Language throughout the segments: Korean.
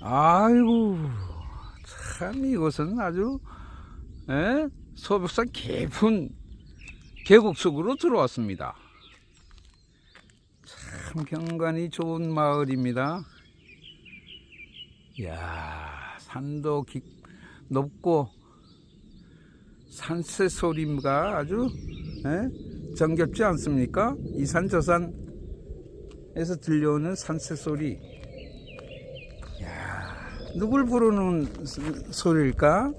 아이고, 참 이곳은 아주, 에? 소백산 깊은 계곡 속으로 들어왔습니다. 참 경관이 좋은 마을입니다. 이야, 산도 깊, 높고, 산새 소리가 아주, 에? 정겹지 않습니까? 이 산 저 산에서 들려오는 산새 소리. 야, 누굴 부르는 소- 소리일까?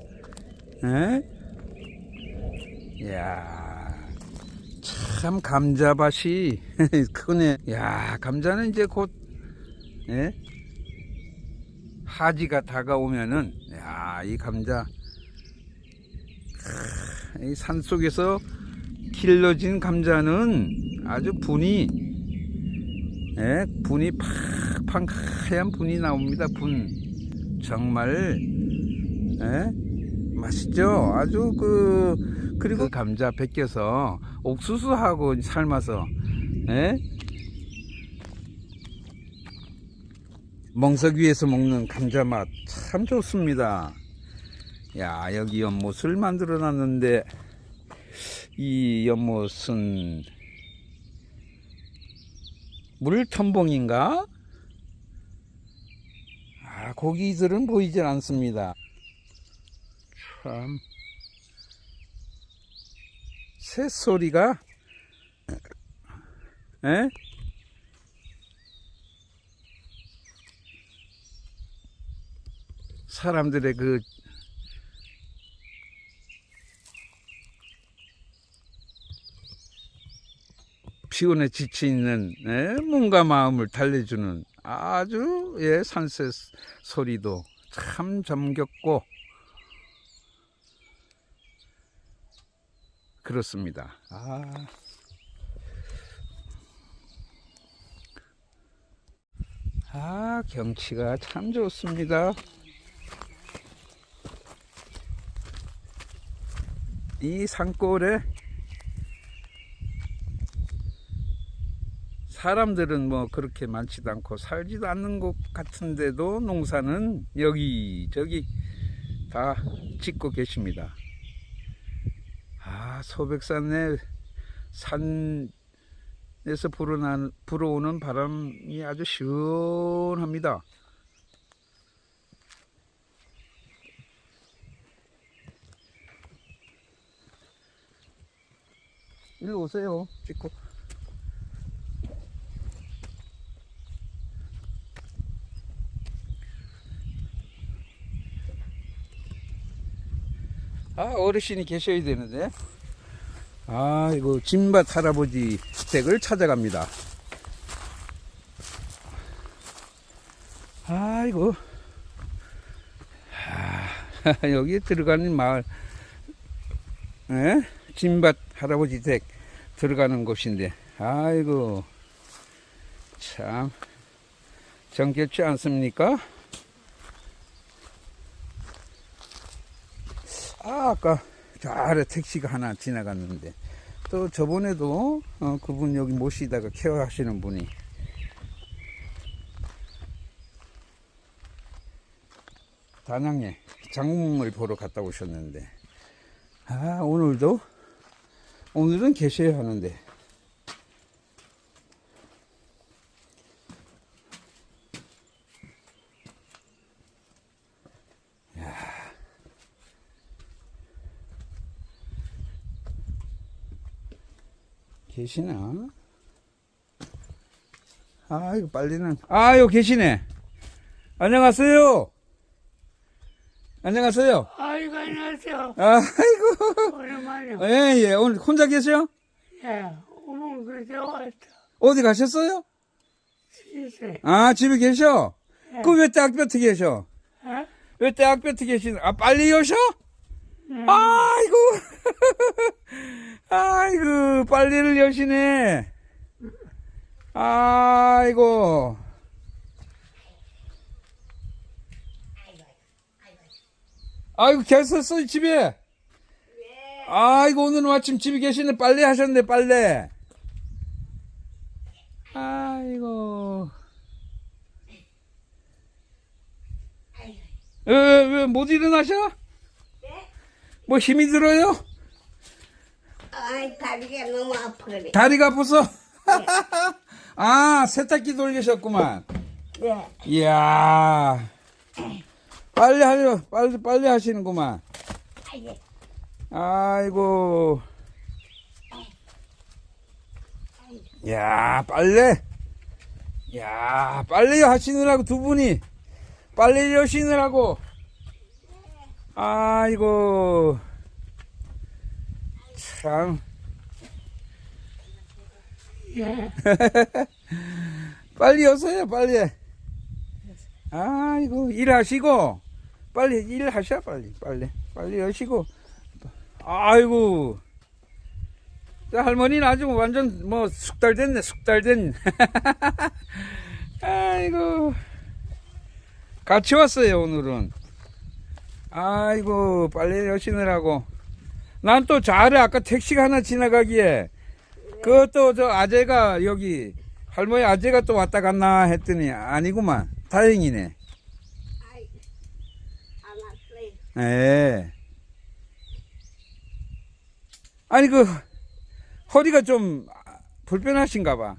에? 야, 참 감자밭이 크네. 야, 감자는 이제 곧 예? 하지가 다가오면은 야, 이 감자 이 산속에서 길러진 감자는 아주 분이 예, 분이 팍팍 하얀 분이 나옵니다. 분 정말 예? 맛있죠. 아주 그 그리고 그 감자 벗겨서 옥수수하고 삶아서 예? 멍석 위에서 먹는 감자 맛 참 좋습니다. 야 여기 연못을 만들어 놨는데 이 연못은 물텀봉인가? 아 고기들은 보이질 않습니다. 참 새소리가 에? 사람들의 그 피곤에 지쳐 있는 예, 몸과 마음을 달래주는 아주 예, 산새 소리도 참 정겹고 그렇습니다. 아. 아, 경치가 참 좋습니다. 이 산골에 사람들은 뭐 그렇게 많지도 않고 살지도 않는 곳 같은데도 농사는 여기 저기 다 짓고 계십니다. 아 소백산의 산에서 불어오는 바람이 아주 시원합니다. 일로 오세요. 찍고. 아 어르신이 계셔야 되는데. 아 이거 진밭 할아버지 댁을 찾아갑니다. 아이고 아, 여기 들어가는 마을. 에? 진밭 할아버지 댁 들어가는 곳인데. 아이고. 참. 정겹지 않습니까? 아, 아까 저 아래 택시가 하나 지나갔는데 또 저번에도 어, 그분 여기 모시다가 케어하시는 분이. 단양에 장롱을 보러 갔다 오셨는데. 아 오늘도? 오늘은 계셔야 하는데 계시나? 아, 이거 빨리는. 아유, 계시네. 안녕하세요. 안녕하세요. 아이고 안녕하세요. 아이고. 오랜만이요. 예, 예. 오늘 혼자 계세요? 예, 어머 그새 왔다. 어디 가셨어요? 시세. 아, 집에 계셔? 예. 그왜 대학볕에 계셔? 예? 왜 대학볕에 계시는, 아, 빨리 오셔? 음. 아이고. 아이고, 빨리를 여시네. 아이고. 아이고, 계셨어, 집에? 아이고, 오늘 마침 집에 계시네. 빨래 하셨네, 빨래. 아이고. 왜못 일어나셔? 네? 뭐 힘이 들어요? 아이 다리가 너무 아파 그래. 다리가 아파서? 아 세탁기 돌리셨구만. 네. 이야 빨리 하려 빨리 빨리 하시는구만. 아이고. 아이고. 야, 빨래. 야, 빨래 하시느라고 두 분이 빨래 하시느라고. 아이고. 참. 예. 빨리 오세요, 빨리. 아이고, 일하시고. 빨리 일하셔, 빨리. 빨리. 빨리 하시고. 아이고. 저 할머니는 아주 완전 뭐 숙달 됐네, 숙달 된. 아이고. 같이 왔어요, 오늘은. 아이고, 빨리 여시느라고. 난또 잘해. 아까 택시가 하나 지나가기에. 그것도 저 아재가 여기, 할머니 아재가 또 왔다 갔나 했더니 아니구만. 다행이네. 아이 안 왔어요. 예. 아니 그 허리가 좀 불편하신가 봐.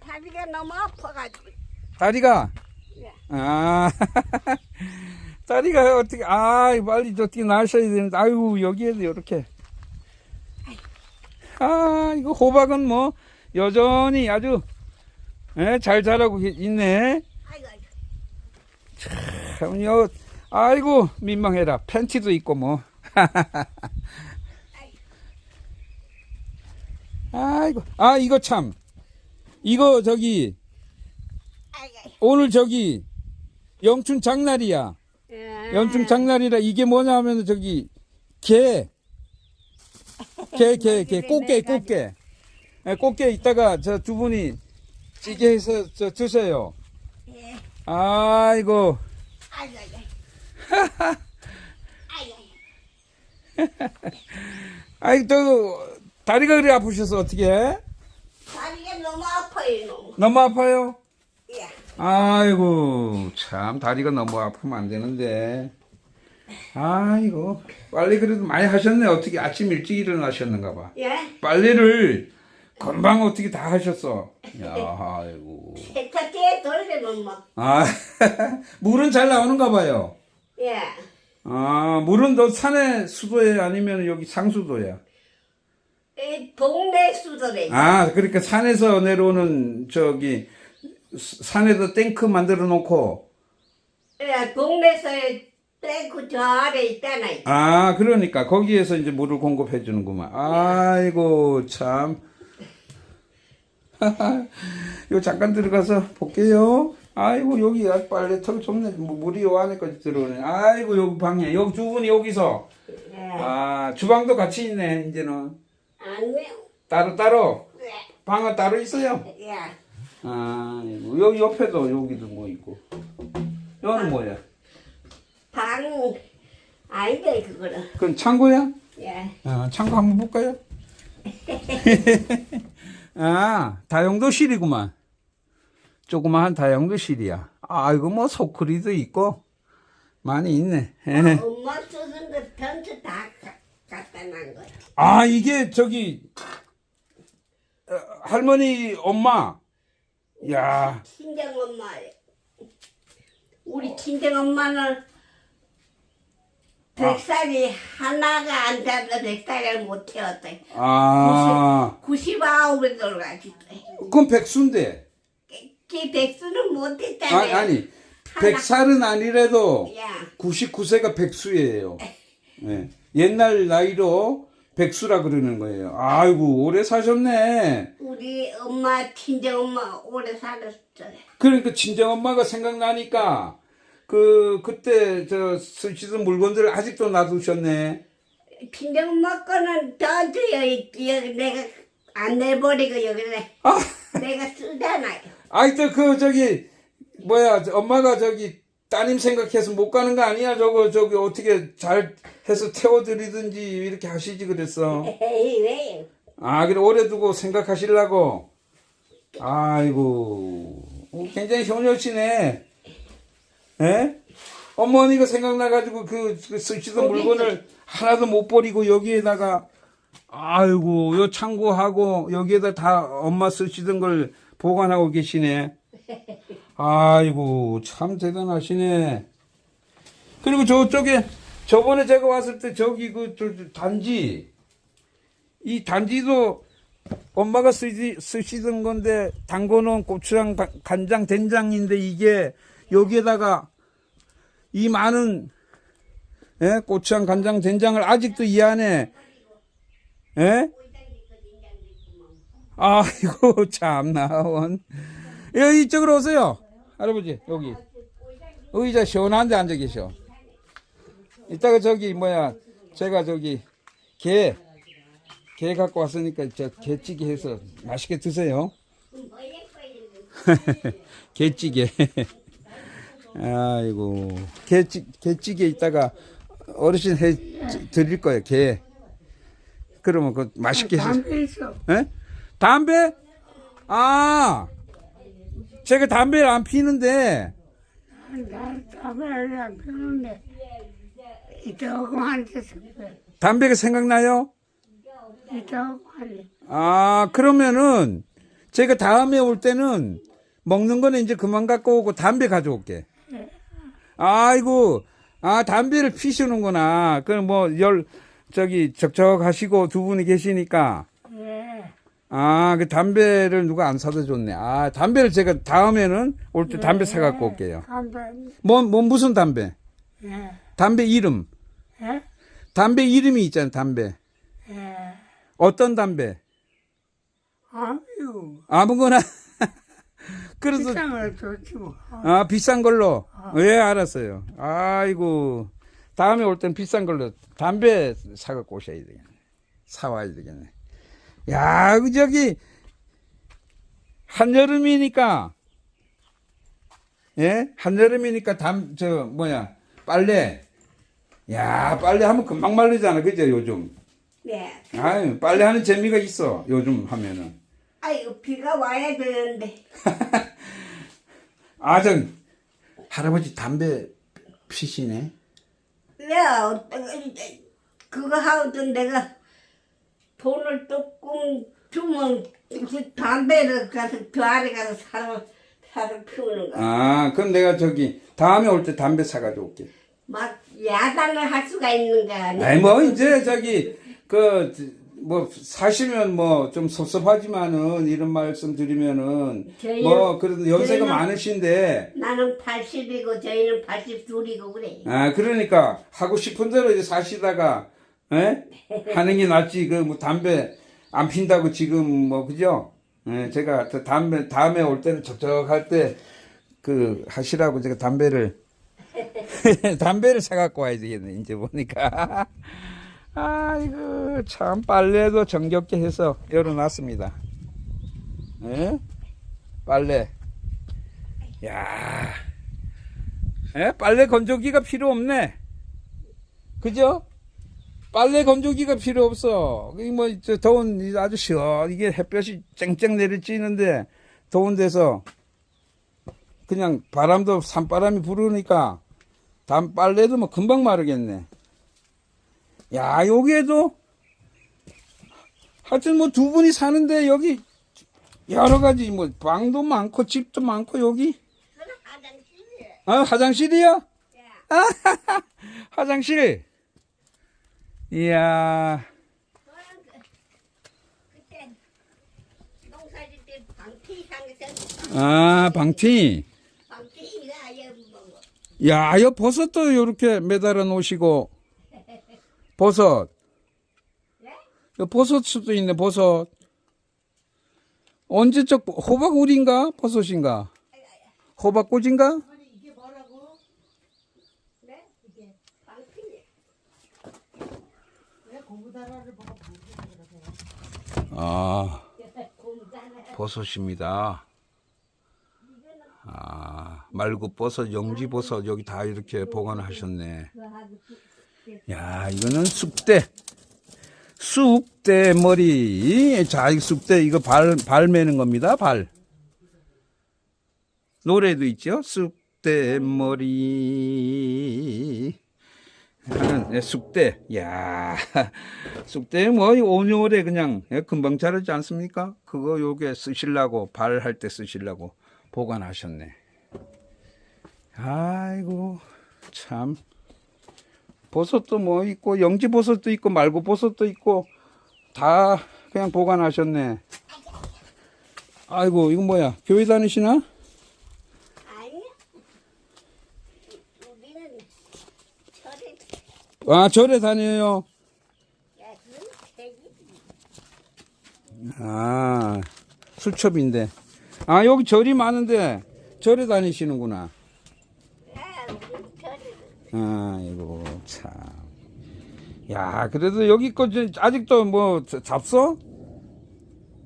다리가 너무 아파가지고. 다리가 네. 아 다리가 어떻게 아 빨리 어떻게 나셔야 되는데 아유 여기에도 이렇게 아 이거 호박은 뭐 여전히 아주 예, 잘 자라고 있네. 아이고 아이고. 참, 여, 아이고, 민망해라. 팬티도 있고, 뭐. 아이고, 아, 이거 참. 이거, 저기. 오늘 저기, 영춘 장날이야. 예. 영춘 장날이라 이게 뭐냐 하면 저기, 게. 게, 게, 게. 꽃게, 꽃게. 예, 꽃게 이따가 저 두 분이 찌개 해서 저 드세요. 예. 아이고. 아이, 또, 다리가 그리 아프셔서 어떻게 해? 다리가 너무 아파요 너무. 너무 아파요? 예. 아이고, 참, 다리가 너무 아프면 안 되는데. 아이고, 빨리 그래도 많이 하셨네. 어떻게 아침 일찍 일어나셨는가 봐. 예. 빨래를 금방 어떻게 다 하셨어. 야, 아이고. 세탁기에 돌리면 뭐. 아, 물은 잘 나오는가 봐요. 예. 아, 물은 너 산에 수도에 아니면 여기 상수도야? 이 동네 수도래. 아, 그러니까 산에서 내려오는 저기 스- 산에다 탱크 만들어 놓고 예, 동네에서 땡크 저 아래 있잖아 요. 아, 그러니까 거기에서 이제 물을 공급해 주는구만. 아이고, 참. 요 잠깐 들어가서 볼게요. 아이고, 여기 아주 빨래터가 좋네. 뭐 물이 요 안에까지 들어오네. 아이고, 여기 방에. 여기 두 분이 여기서. 예. 아, 주방도 같이 있네, 이제는. 아니요. 따로 따로. 예. 방은 따로 있어요. 예. 아이고, 여기 옆에도 여기도 뭐 있고. 여기는 뭐야? 방 아닌데 그거는. 그건 창고야? 예. 아, 창고 한번 볼까요? 아, 다용도실이구만. 조그마한 다용도실이야. 아, 이거 뭐 소쿠리도 있고 많이 있네. 엄마 쓰는 거 전체 다 가- 갖다 놔 거야. 아, 이게 저기 어, 할머니 엄마. 야, 친정 엄마. 우리 친정 엄마는 백살이 하나가 안 잡아 백살을 못 태웠대. 아, 99에 돌아가셨대. 그건 백수인데. 그 백수는 못 아니, 했잖아요. 아니, 백살은 아니래도 야, 99세가 백수예요. 예. 옛날 나이로 백수라 그러는 거예요. 아이고, 오래 사셨네. 우리 엄마 친정 엄마 오래 살았어요. 그러니까 친정 엄마가 생각나니까, 그, 그때 저 쓰시던 물건들을 아직도 놔두셨네. 친정 엄마 거는 저한테 여기, 여기 내가 안 내버리고 여기를 아, 내가 쓰잖아요. 아이, 또 그, 저기, 뭐야, 저 엄마가 저기, 따님 생각해서 못 가는 거 아니야? 저거, 저기, 어떻게 잘 해서 태워드리든지 이렇게 하시지 그랬어. 에이 왜? 아, 그래, 오래 두고 생각하시려고. 아이고, 어, 굉장히 효녀시네. 예? 어머니가 생각나가지고 그, 그 쓰시던 물건을 하나도 못 버리고 여기에다가 아이고 요 창고하고 여기에다 다 엄마 쓰시던 걸 보관하고 계시네. 아이고 참 대단하시네. 그리고 저쪽에 저번에 제가 왔을 때 저기 그 단지 이 단지도 엄마가 쓰시, 쓰시던 건데 담궈놓은 고추장 가- 간장 된장인데 이게 여기에다가 이 많은 예? 고추장 간장 된장을 아직도 이 안에 예? 아이고 참나 원 여기 이쪽으로 오세요 할아버지 여기. 의자 시원한데 앉아 계셔. 이따가 저기 뭐야 제가 저기 게 게 갖고 왔으니까 저 게찌개 해서 맛있게 드세요. 게찌개. 아이고. 게찌 게찌개 이따가 어르신 해 드릴 거예요 게 그러면 그 맛있게 해서 담배 있어. 예? 담배? 아, 제가 담배를 안 피는데, 난 담배를 안 데서 그래. 담배가 생각나요? 이따구만 아, 그러면은, 제가 다음에 올 때는, 먹는 거는 이제 그만 갖고 오고, 담배 가져올게. 아이고, 아, 담배를 피시는구나. 그럼 뭐, 열, 저기, 적적하시고 두 분이 계시니까, 예. 아, 그 담배를 누가 안 사다 줬네. 아, 담배를 제가 다음에는 올 때 담배 사갖고 올게요. 담배 뭐, 뭐, 무슨 담배? 예. 담배 이름. 예? 담배 이름이 있잖아, 담배. 예. 어떤 담배? 아유 아무거나. 그래서, 비싼 걸 좋지 뭐. 아, 비싼 걸로. 예, 알았어요. 아이고. 다음에 올땐 비싼 걸로 담배 사갖고 오셔야 되겠네. 사와야 되겠네. 야, 그 저기, 한여름이니까, 예? 한여름이니까 담, 저, 뭐야, 빨래. 야, 빨래 하면 금방 말리잖아. 그죠, 요즘? 네. 아유, 빨래 하는 재미가 있어. 요즘 하면은. 아이고 비가 와야 되는데 아, 저, 할아버지 담배 피시네? 어떤 그거 하거든 내가 돈을 조금 주면 그 담배를 가서 그 아래 가서 사러 사러 피우는 거야. 아, 그럼 내가 저기, 다음에 올 때 담배 사가지고 올게. 막 야단을 할 수가 있는 거 아니야? 아니, 뭐, 이제 저기, 그, 뭐, 사시면 뭐, 좀 섭섭하지만은, 이런 말씀 드리면은, 저희는- 뭐, 그래도 연세가 저희는- 많으신데, 나는 80이고 저희는 82이고 그래. 아, 그러니까, 하고 싶은 대로 이제 사시다가, 예? 하는 게 낫지, 그, 뭐, 담배 안 핀다고 지금, 뭐, 그죠? 예, 제가 저 담배, 다음에 올 때는 적적할 때, 그, 하시라고 제가 담배를, 담배를 사갖고 와야 되겠네, 이제 보니까. 아이고, 참, 빨래도 정겹게 해서 열어놨습니다. 예? 빨래. 야 예? 빨래 건조기가 필요 없네. 그죠? 빨래 건조기가 필요 없어. 이 뭐, 저 더운, 이 아주 시원, 이게 햇볕이 쨍쨍 내리쬐는데, 더운 데서, 그냥 바람도, 산바람이 부르니까, 담, 빨래도 뭐 금방 마르겠네. 야, 여기에도, 하여튼 뭐 두 분이 사는데, 여기, 여러 가지, 뭐, 방도 많고, 집도 많고, 여기. 아, 화장실이요? 아, 화장실. 이야, 그때 농사질 상에서 아, 방티. 야, 여 버섯도 요렇게 매달아 놓으시고, 버섯. 여 버섯 수도 있네, 버섯. 언제적 호박우리인가? 버섯인가? 호박꽃인가? 네? 방티. 아, 버섯입니다. 아, 말고 버섯, 영지 버섯 여기 다 이렇게 보관하셨네. 야, 이거는 쑥대. 쑥대 머리. 자, 이 쑥대 이거 발, 발 매는 겁니다. 발. 노래도 있죠. 쑥대 머리 예, 쑥대. 야 쑥대 뭐 5년에 그냥 예, 금방 자라지 않습니까? 그거 요게 쓰시려고 발할 때 쓰시려고 보관하셨네. 아이고 참 버섯도 뭐 있고 영지 버섯도 있고 말고 버섯도 있고 다 그냥 보관하셨네. 아이고 이거 뭐야 교회 다니시나? 아니야. 우리는 철에 아 절에 다녀요. 아 수첩인데 아 여기 절이 많은데 절에 다니시는구나. 철에 아이고 참. 야 그래도 여기 거 저- 아직도 뭐 자- 잡서?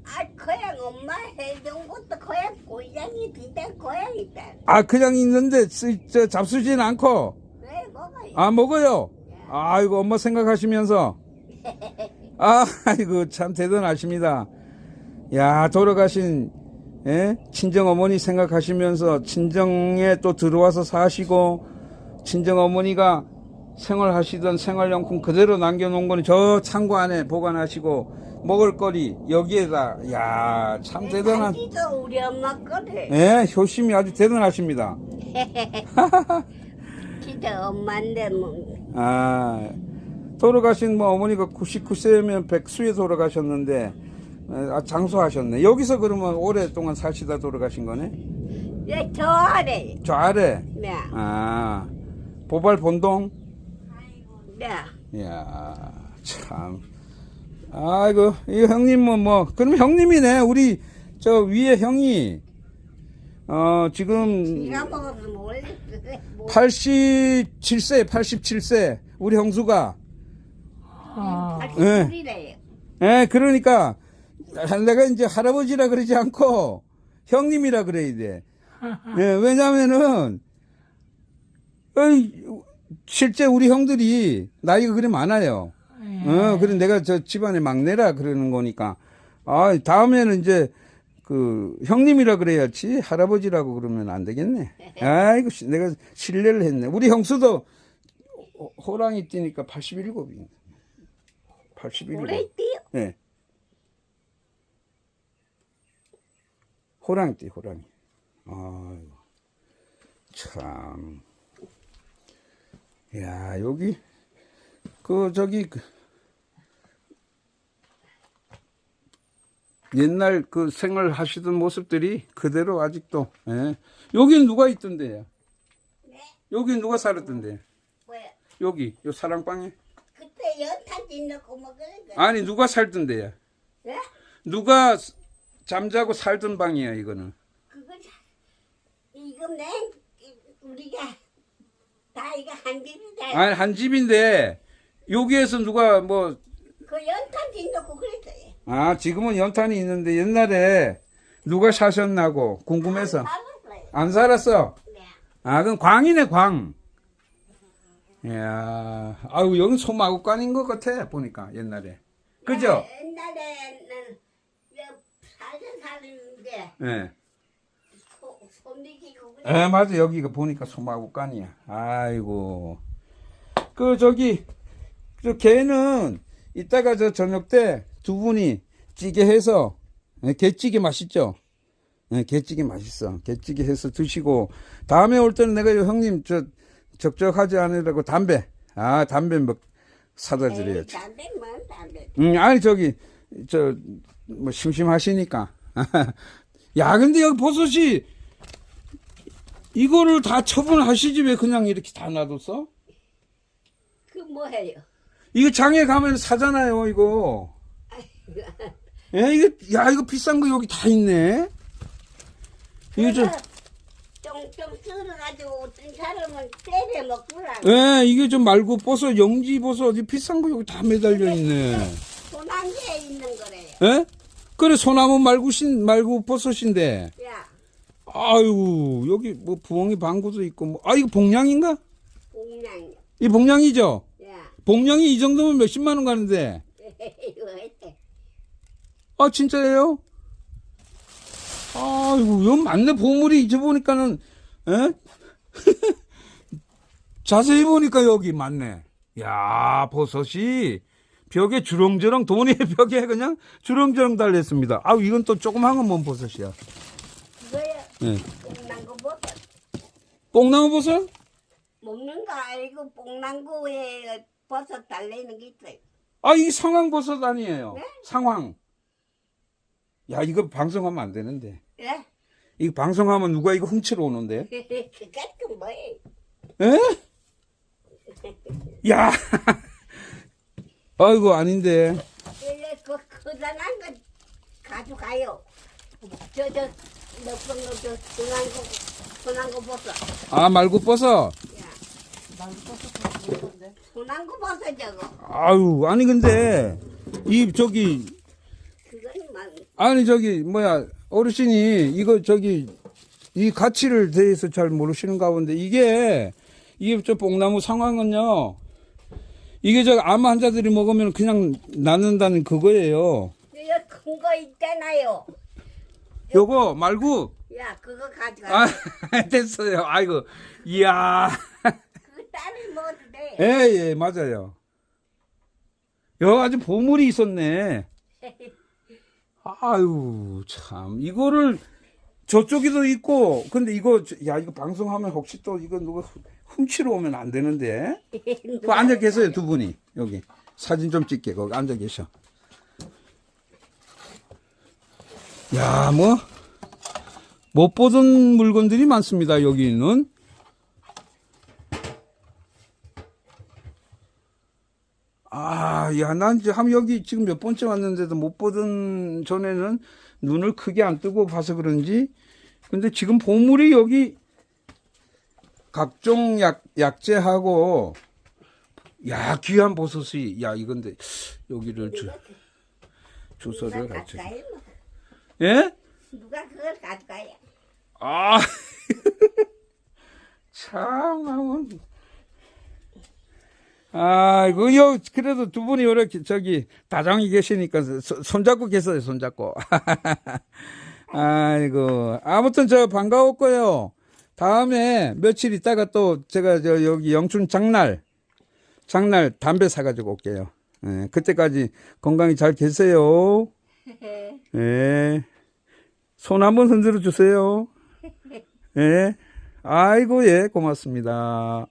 아, 고향 엄마 해준 것도 고향 고향이 진짜 고향이다. 아 그냥 있는데 쓰, 저 잡수진 않고 왜 먹어요? 아 먹어요. 아이고 엄마 생각하시면서 아 아이고 참 대단하십니다. 야 돌아가신 예? 친정 어머니 생각하시면서 친정에 또 들어와서 사시고 친정 어머니가 생활하시던 생활용품 그대로 남겨놓은 거는 저 창고 안에 보관하시고 먹을거리 여기에다 야 참 대단한 우리 엄마 거래. 예 효심이 아주 대단하십니다. 진짜 엄마인데 뭐. 아, 돌아가신 뭐 어머니가 99세면 백수에 돌아가셨는데, 아, 장수하셨네. 여기서 그러면 오랫동안 사시다 돌아가신 거네? 야, 저 아래. 저 아래. 네. 아, 보발 본동? 네. 이야, 참. 아이고, 이 형님 뭐, 뭐, 그럼 형님이네. 우리 저 위에 형이, 어, 지금 네가 먹어서 몰래. 뭐. 87세, 87세. 우리 형수가. 아, 네. 우리래요. 예, 그러니까 내가 이제 할아버지라 그러지 않고 형님이라 그래야 돼. 예, 왜냐면은 어이, 실제 우리 형들이 나이가 그리 많아요. 어, 그래 내가 저 집안의 막내라 그러는 거니까. 아, 다음에는 이제 그 형님이라 그래야지 할아버지라고 그러면 안 되겠네. 아이고 씨, 내가 신뢰를 했네. 우리 형수도 호- 호랑이 뛰니까 87이네. 81. 오래 뛰어. 네. 호랑이띠, 호랑이. 아이고. 참. 야, 여기, 그, 저기, 옛날 그 생활 하시던 모습들이 그대로 아직도, 예. 여긴 누가 있던데요? 여기 누가 살았던데? 뭐야? 여기, 요 사랑방에? 그때 연탄지 넣고 먹으는 거. 아니, 누가 살던데요? 네? 누가 잠자고 살던 방이야 이거는 그거 자- 이거 내 우리가 다 이거 한 집이다. 아니 한 집인데 여기에서 누가 뭐아그 연탄지 넣고 그랬어 요. 지금은 연탄이 있는데 옛날에 누가 사셨나고 궁금해서. 안 살았어 네. 아 그럼 광이네 광 이야 아유 여기 소마구간인 것 같아 보니까 옛날에 그죠 야, 옛날에는 여 살던 사는데 예소 손미기고 그래. 에 맞아 여기가 보니까 소마구간이야 아이고 그 저기 저 개는 이따가 저 저녁 때 두 분이 찌개 해서 예, 게찌개 맛있죠 예, 게찌개 맛있어 게찌개 해서 드시고 다음에 올 때는 내가 요 형님 저 적적하지 않으라고 담배 아 담배 뭐 사다 드려야지 담배 뭐 담배. 음, 아니 저기 저 뭐 심심하시니까. 야, 근데 여기 버섯이 이거를 다 처분하시지 왜 그냥 이렇게 다 놔뒀어? 그 뭐 해요? 이거 장에 가면 사잖아요, 이거. 예, 이거 야, 이거 비싼 거 여기 다 있네. 이거 저 쫑쫑 썰어가지고 어떤 사람은 때려 먹구나. 예, 이게 좀 말고 버섯, 영지 버섯, 이 비싼 거 여기 다 매달려 있네. 소난지에 있는 거래요. 예? 그래, 소나무 말고 신, 말고 버섯인데. 야, 아유, 여기 뭐 부엉이 방구도 있고, 뭐, 아, 이거 복량인가? 공양. 이 복량이죠? 야, 복량이 이 정도면 몇십만 원 가는데. 이거 했대. 아, 진짜예요? 아이고, 여기 맞네. 보물이 잊어보니까는, 에? 자세히 보니까 여기 맞네. 야, 버섯이 벽에 주렁주렁 돈의 벽에 그냥 주렁주렁 달렸습니다. 아, 이건 또 조그만 건뭔 버섯이야? 예. 뽕난거 버섯. 뽕나무 버섯? 먹는 거 알고 뽕난거에 버섯 달래는 게 있어요. 아, 이 상황 버섯 아니에요. 네? 상황. 야, 이거 방송하면 안 되는데. 예? 이거 방송하면 누가 이거 훔치러 오는데? 뭐예요? 에? 야! 아이고, 아닌데. 원래 그 커다란 거 가져가요. 저저 몇번 저 순한 거 순한 거 버섯. 아, 말고 버섯. 야. 순한 거 버섯 저거. 아유, 아니, 근데, 이, 저기, 아니, 저기, 뭐야, 어르신이, 이거, 저기, 이 가치를 대해서 잘 모르시는 가본데, 이게, 이게 저 뽕나무 상황은요, 이게 저 암 환자들이 먹으면 그냥 낫는다는 그거예요. 이거 큰거 있잖아요. 요거 말고, 야 그거 가져가. 아, 됐어요. 아이고, 이야. 그거 딸이 먹어도 돼. 예, 예, 맞아요. 여 아주 보물이 있었네. 아유, 참. 이거를 저쪽에도 있고, 근데 이거, 저- 야, 이거 방송하면 혹시 또 이거 누가 훔- 훔치러 오면 안 되는데. 그 앉아 계세요, 두 분이. 여기. 사진 좀 찍게, 거기 앉아 계셔. 야, 뭐, 못 보던 물건들이 많습니다, 여기 는. 아, 야, 난 이제 한 여기 지금 몇 번째 왔는데도 못 보던 전에는 눈을 크게 안 뜨고 봐서 그런지. 근데 지금 보물이 여기 각종 약, 약재하고, 야, 귀한 버섯이, 야, 이건데, 여기를 주, 주소를 누가 가르쳐. 가져가요? 뭐. 예? 누가 그걸 가져가요? 아, 참, 하면. 아, 그, 요, 그래도 두 분이 이렇게, 저기, 다정히 계시니까, 소- 손잡고 계세요, 손잡고. 아이고. 아무튼 저 반가웠고요. 다음에 며칠 있다가 또 제가 저 여기 영춘 장날, 장날 담배 사가지고 올게요. 예, 그때까지 건강히 잘 계세요. 예. 손 한번 흔들어 주세요. 예. 아이고, 예, 고맙습니다.